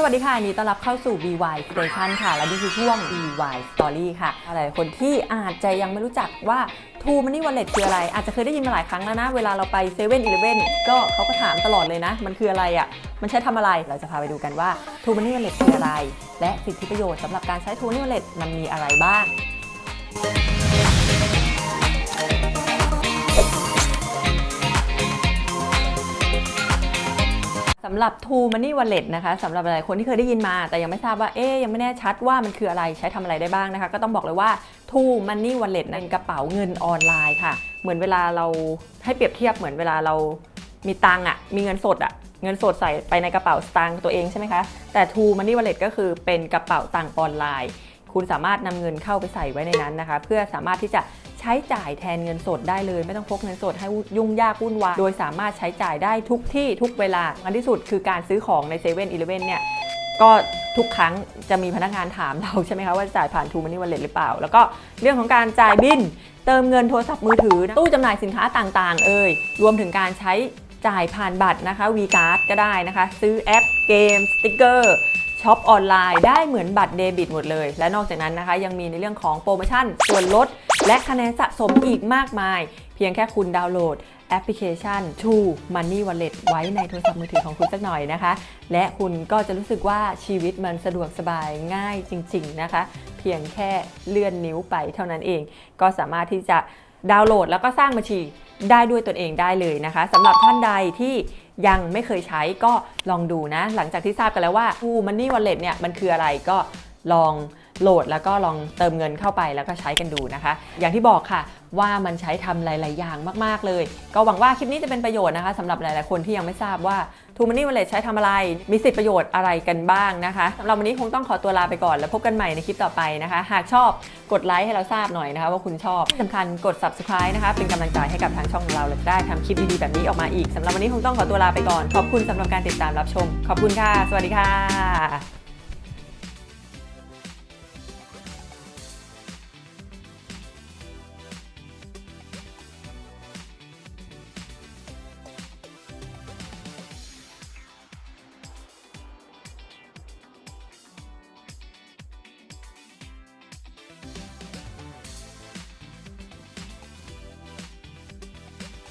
สวัสดีค่ะนี้ต้อนรับเข้าสู่ BY Station ค่ะ และนี่คือช่วง BY Story ค่ะหลายคนที่อาจจะยังไม่รู้จักว่า True Money Wallet คืออะไร อาจจะเคยได้ยินมาหลายครั้งแล้วนะ เวลาเราไป7 e เ e ่ e อก็เขาก็ถามตลอดเลยนะ มันคืออะไรอะ่ะ มันใช้ทำอะไร เราจะพาไปดูกันว่า True Money Wallet คืออะไร และสิทธิประโยชน์สำหรับการใช้ True Money Wallet มันมีอะไรบ้างำหรับ True Money Wallet นะคะสำหรับหลายคนที่เคยได้ยินมา แต่ยังไม่ทราบว่าเอ๊ยยังไม่แน่ชัดว่ามันคืออะไรใช้ทำอะไรได้บ้างนะคะ ก็ต้องบอกเลยว่า True Money Wallet นั้นกระเป๋าเงินออนไลน์ค่ะ เหมือนเวลาเราให้เปรียบเทียบเหมือนเวลาเรามีตังอะมีเงินสดอะเงินสดใส่ไปในกระเป๋าสตางค์ตัวเองใช่ไหมคะ แต่ True Money Wallet ก็คือเป็นกระเป๋าตังค์ออนไลน์ คุณสามารถนำเงินเข้าไปใส่ไว้ในนั้นนะคะ เพื่อสามารถที่จะ ใช้จ่ายแทนเงินสดได้เลย ไม่ต้องพกเงินสดให้ยุ่งยากวุ่นวายโดยสามารถใช้จ่ายได้ทุกที่ทุกเวลาอันที่สุดคือการซื้อของใน7 e เ e ่ e อเนี่ยก็ทุกครั้งจะมีพนักงานถามเราใช่ไหมคะว่าจ่ายผ่าน True Money Wallet หรือเปล่า แล้วก็เรื่องของการจ่ายบิน เติมเงินโทรศัพท์มือถือ ตู้จำหน่ายสินค้าต่างๆ เอ่ยรวมถึงการใช้จ่ายผ่านบัตรนะคะ V Card ก็ได้นะคะ ซื้อแอปเกม สติกเกอร์ช็อปออนไลน์ได้เหมือนบัตรเดบิตหมดเลย และนอกจากนั้นนะคะ ยังมีในเรื่องของโปรโมชั่นส่วนลดและคะแนนสะสมอีกมากมาย เพียงแค่คุณดาวน์โหลดแอปพลิเคชัน True Money Wallet ไว้ในโทรศัพท์มือถือของคุณสักหน่อยนะคะ และคุณก็จะรู้สึกว่าชีวิตมันสะดวกสบายง่ายจริง ๆ นะคะ เพียงแค่เลื่อนนิ้วไปเท่านั้นเอง ก็สามารถที่จะดาวน์โหลดแล้วก็สร้างบัญชีได้ด้วยตนเองได้เลยนะคะสำหรับท่านใดที่ยังไม่เคยใช้ก็ลองดูนะ หลังจากที่ทราบกันแล้วว่า True Money Wallet เนี่ยมันคืออะไรก็ลอง โหลดแล้วก็ลองเติมเงินเข้าไปแล้วก็ใช้กันดูนะคะ อย่างที่บอกค่ะว่ามันใช้ทำหลาย ๆ อย่างมาก ๆ เลย ก็หวังว่าคลิปนี้จะเป็นประโยชน์นะคะสำหรับหลาย ๆ คนที่ยังไม่ทราบว่า True Money Wallet ใช้ทำอะไร มีสิทธิประโยชน์อะไรกันบ้างนะคะสำหรับวันนี้คงต้องขอตัวลาไปก่อน แล้วพบกันใหม่ในคลิปต่อไปนะคะ หากชอบกดไลค์ให้เราทราบหน่อยนะคะ ว่าคุณชอบที่สำคัญกด subscribe นะคะ เป็นกำลังใจให้กับทางช่องของเราและได้ทำคลิปดี ๆ แบบนี้ออกมาอีกสำหรับวันนี้คงต้องขอตัวลาไปก่อน ขอบคุณสำหรับการติดตามรับชม ขอบคุณค่ะ สวัสดีค่ะ